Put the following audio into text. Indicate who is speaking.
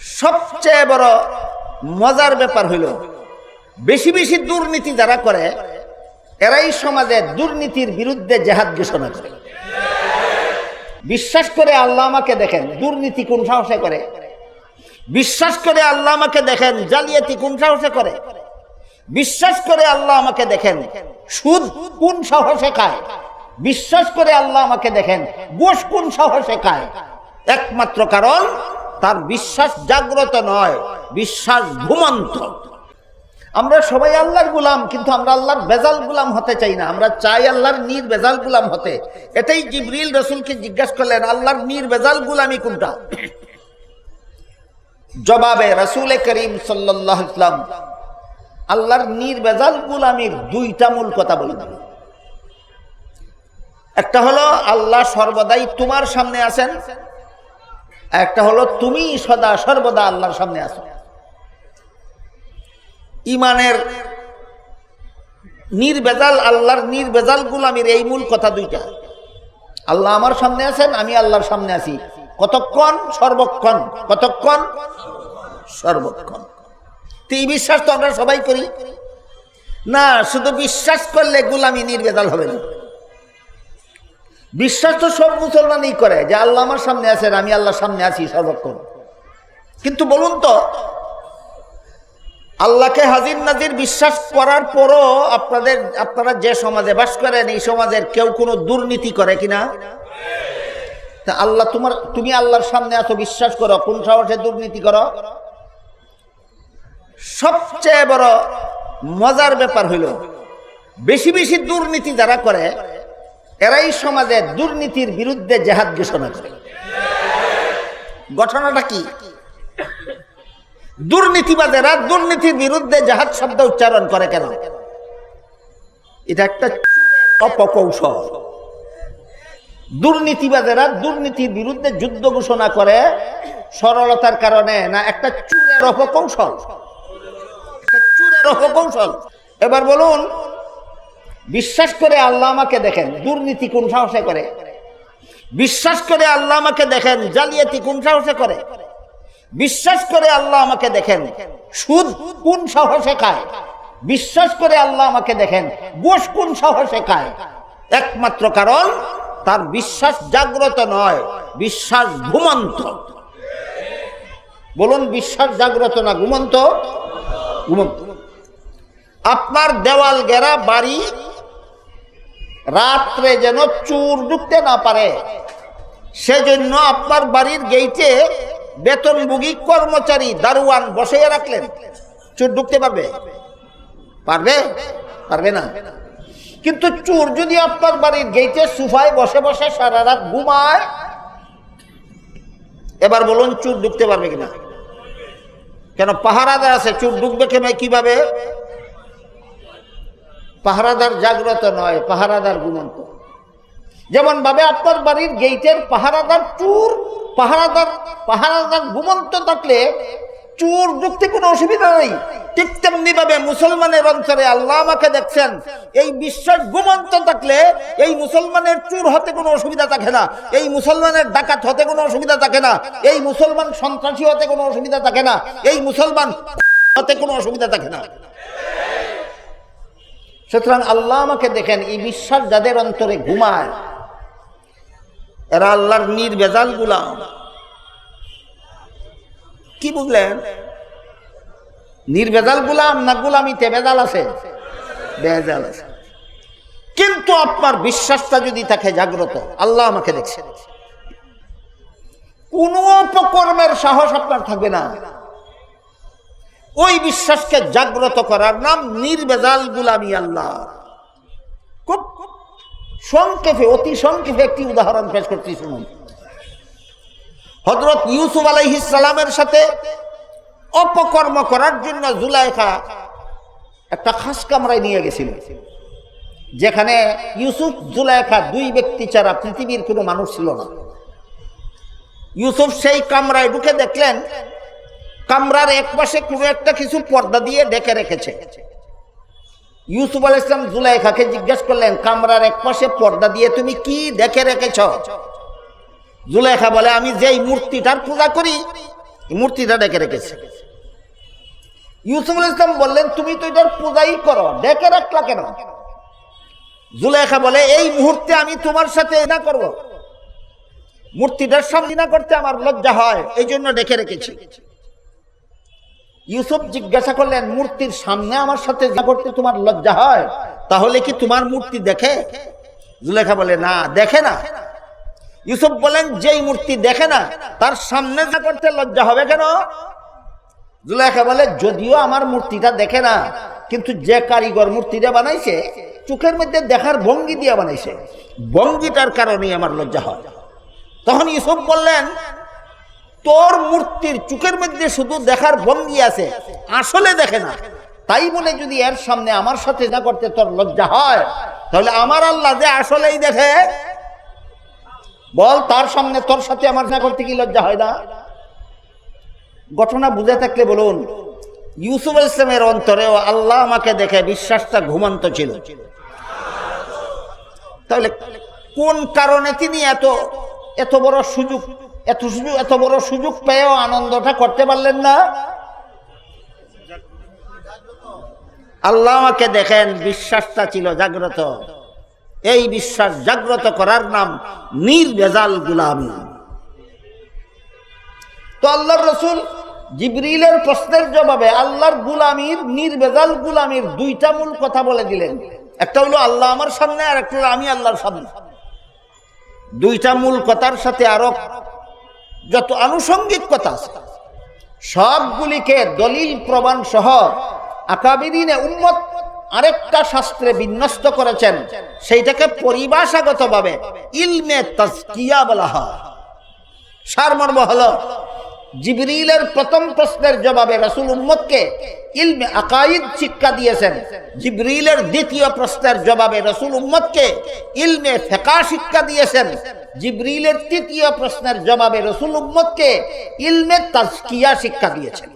Speaker 1: সবচেয়ে বড় মজার ব্যাপার হইল, বেশি বেশি দুর্নীতি যারা করে, এরাই সমাজে দুর্নীতির বিরুদ্ধে জেহাদ ঘোষণা করে। বিশ্বাস করে আল্লাহ আমাকে দেখেন, দুর্নীতি কোন সাহসে করে? বিশ্বাস করে আল্লাহ আমাকে দেখেন, জালিয়াতি কোন সাহসে করে? বিশ্বাস করে আল্লাহ আমাকে দেখেন, সুদ কোন সাহসে খায়? বিশ্বাস করে আল্লাহ আমাকে দেখেন, গোশ কোন সাহসে খায়? একমাত্র কারণ তার বিশ্বাস জাগ্রত নয়, বিশ্বাস ঘুমন্ত। আমরা সবাই আল্লাহর গুলাম, কিন্তু আমরা আল্লাহর বেজাল গুলাম হতে চাই না। আমরা চাই আল্লাহর নির বেজাল গুলাম হতে। এটাই জিবরিল রসুলকে জিজ্ঞাসা করলেন, আল্লাহর নির বেজাল গুলামি কোনটা? জবাবে রসুল করিম সাল্লাহ ইসলাম আল্লাহর নির বেজাল গুলামির দুইটা মূল কথা বলে দিল একটা হলো, আল্লাহ সর্বদাই তোমার সামনে আছেন একটা হলো তুমি সদা সর্বদা আল্লাহর সামনে আছো। ইমানের নির্বেজাল, আল্লাহর নির্বেজাল গুলামির এই মূল কথা দুইটা। আল্লাহ আমার সামনে আছেন, আমি আল্লাহর সামনে আছি। কতক্ষণ? সর্বক্ষণ। কতক্ষণ? সর্বক্ষণ। তো এই বিশ্বাস তো আমরা সবাই করি। না, শুধু বিশ্বাস করলে গুলামি নির্বেজাল হবে না। বিশ্বাস তো সব মুসলমানই করে যে আল্লাহ আমার সামনে আছেন আমি আল্লাহর সামনে আছি সর্বক্ষণ কিন্তু বলুন তো, আল্লাহকে হাজির নাজির বিশ্বাস করার পরও আপনাদের, আপনারা যে সমাজে বাস করেন, এই সমাজের কেউ কোনো দুর্নীতি করে কিনা? তা আল্লাহ তোমার, তুমি আল্লাহর সামনে আছো বিশ্বাস করো, কোন সাহসে দুর্নীতি করো? সবচেয়ে বড় মজার ব্যাপার হইল, বেশি বেশি দুর্নীতি যারা করে এরাই সমাজে দুর্নীতির বিরুদ্ধে জেহাদ ঘোষণা করে। ঘটনাটা কি? দুর্নীতিবাদেরা দুর্নীতির বিরুদ্ধে জাহাজ শব্দ উচ্চারণ করে কেন? এটা একটা অপকৌশল। দুর্নীতিবাদেরা দুর্নীতির বিরুদ্ধে যুদ্ধ ঘোষণা করে সরলতার কারণে, না একটা চুরের অপকৌশল? চুরের অপকৌশল। এবার বলুন বিশ্বাস করে আল্লাহ আমাকে দেখেন, দুর্নীতি কোন সাহসে করে? বিশ্বাস করে আল্লাহ আমাকে দেখেন, জালিয়াতি কোন সাহসে করে? বিশ্বাস করে আল্লাহ আমাকে দেখেন, সুদ কোন সাহসে খায়? বিশ্বাস করে আল্লাহ আমাকে দেখেন, গোশ কোন সাহসে খায়? একমাত্র কারণ, তার বিশ্বাস জাগ্রত নয়, বিশ্বাস ঘুমন্ত। বলুন, বিশ্বাস জাগ্রত না ঘুমন্ত? ঘুমন্ত। আপনার দেওয়াল গেরা, বাড়ি রাত্রে যেন চুর ঢুকতে না পারে। সেজন্য আপনার বাড়ির গেইটে বেতনভোগী কর্মচারী দারুয়ান বসিয়ে রাখলেন। চোর ঢুকতে পারবে? পারবে? পারবে না। কিন্তু চোর যদি আপনার বাড়ির গেইটে সুফায় বসে বসে সারা রাত ঘুমায়, এবার বলুন চোর ঢুকতে পারবে কিনা? কেন পাহারাদার আছে, চোর ঢুকবে কেন? কীভাবে? পাহারাদার জাগ্রত নয়, পাহারাদার ঘুমন্ত। যেমন ভাবে আপনার বাড়ির গেইটের পাহারাদার চুর, পাহারাদার পাহারাদার ঘুমন্ত থাকলে চোর ঢুকতে কোনো অসুবিধা নেই। ঠিক তেমনি ভাবে মুসলমানের অন্তরে আল্লাহ আমাকে দেখছেন, এই বিশ্বাস ঘুমন্ত থাকলে এই মুসলমানের চুর হতে কোনো অসুবিধা থাকে না, এই মুসলমানের ডাকাত হতে কোনো অসুবিধা থাকে না, এই মুসলমান সন্ত্রাসী হতে কোনো অসুবিধা থাকে না, এই মুসলমান হতে কোনো অসুবিধা থাকে না। সুতরাং আল্লাহ আমাকে দেখেন, এই বিশ্বাস যাদের অন্তরে ঘুমায়, এরা আল্লাহর নির্বেজাল গুলাম। কি বুঝলেন? নির্বেজাল গুলাম না গুলামিতে বেজাল আছে? বেজাল আছে। কিন্তু আপনার বিশ্বাসটা যদি থাকে জাগ্রত, আল্লাহ আমাকে দেখছে। কোন অপকর্মের সাহস আপনার থাকবে না। ওই বিশ্বাসকে জাগ্রত করার নাম নির্বেজাল গুলামি আল্লাহ। খুব সংক্ষেপে, অতি সংক্ষেপে একটি উদাহরণ পেশ করছি, শুনুন। হজরত ইউসুফ আলাইহিসালামের সাথে অপকর্ম করার জন্য জুলাইখা একটা খাস কামরায় নিয়ে গেছিল, যেখানে ইউসুফ, জুলাইখা দুই ব্যক্তি ছাড়া পৃথিবীর কোনো মানুষ ছিল না। ইউসুফ সেই কামরায় ঢুকে দেখলেন কামরার এক পাশে কোনো একটা কিছু পর্দা দিয়ে ডেকে রেখেছে। ইউসুফ আল ইসলাম জুলাইখাকে জিজ্ঞেস করলেন, কামরার এক পাশে পর্দা দিয়ে তুমি কি দেখে রেখেছ? জুলাইখা বলে, আমি যেই মূর্তিটার পূজা করি মূর্তিটা ডেকে রেখেছে। ইউসুফুল ইসলাম বললেন, তুমি তো এটার পূজাই করো, ডেকে রাখলা কেন? জুলেখা বলে, এই মুহূর্তে আমি তোমার সাথে না করব। মূর্তিটার সামনে না করতে আমার লজ্জা হয়, এই জন্য ডেকে রেখেছি। ইউসুফ জিজ্ঞাসা করলেন, মূর্তির সামনে আমার সাথে যা করতে তোমার লজ্জা হয়, তাহলে কি তোমার মূর্তি দেখে? জুলেখা বলে, না, দেখে না। ইউসুফ বলেন, যেই মূর্তি দেখে না, তার সামনে যা করতে লজ্জা হবে কেন? জুলেখা বলে, যদিও আমার মূর্তিটা দেখে না, কিন্তু যে কারিগর মূর্তিটা বানাইছে, চোখের মধ্যে দেখার ভঙ্গি দিয়ে বানাইছে। ভঙ্গিটার কারণেই আমার লজ্জা হয়। তখন ইউসুফ বললেন তোর মূর্তির চোখের মধ্যে শুধু দেখার ভঙ্গি আছে, আসলে দেখে না। তাই বলে যদি এর সামনে আমার সাথে না করতে তোর লজ্জা হয়, তাহলে আমার আল্লাহ যে আসলেই দেখে। বল, তার সামনে তোর সাথে আমার না করতে কি লজ্জা হয় না? ঘটনা বুঝে থাকলে বলুন, ইউসুফ ইসলামের অন্তরেও আল্লাহ আমাকে দেখে বিশ্বাসটা ঘুমন্ত ছিল। তাহলে কোন কারণে তিনি এত এত বড় সুযোগ এত এত বড় সুযোগ পেয়েও আনন্দটা করতে পারলেন না? আল্লাহ আমাকে দেখেন, বিশ্বাসটা ছিল জাগ্রত। এই বিশ্বাস জাগ্রত করার নাম নির্বেজাল গুলামী। তো আল্লাহর রসুল জিবরিলের প্রশ্নের জবাবে আল্লাহর গুলামির, নির্বেজাল গুলামির দুইটা মূল কথা বলে দিলেন। একটা হলো আল্লাহ আমার সামনে, আর একটা হলো আমি আল্লাহর সামনে। দুইটা মূল কথার সাথে আরও যত আনুষঙ্গিক কথা আছে, সবগুলিকে দলিল প্রমাণ সহ আকাবিদিনে উম্মত আরেকটা শাস্ত্রে বিন্যস্ত করেছেন, সেইটাকে পরিভাষাগতভাবে ইলমে তাজকিয়া বলা হয়। সারমর্ম হলো জিবরিলের প্রথম প্রশ্নের জবাবে রসুল উম্মতকে ইলমে আকাইদ শিক্ষা দিয়েছেন। জিবরিলের দ্বিতীয় প্রশ্নের জবাবে রসুল উম্মতকে ইলমে ফেকা শিক্ষা দিয়েছেন। জিবরিলের তৃতীয় প্রশ্নের জবাবে রসুল উম্মতকে ইলমে তাজকিয়া শিক্ষা দিয়েছেন।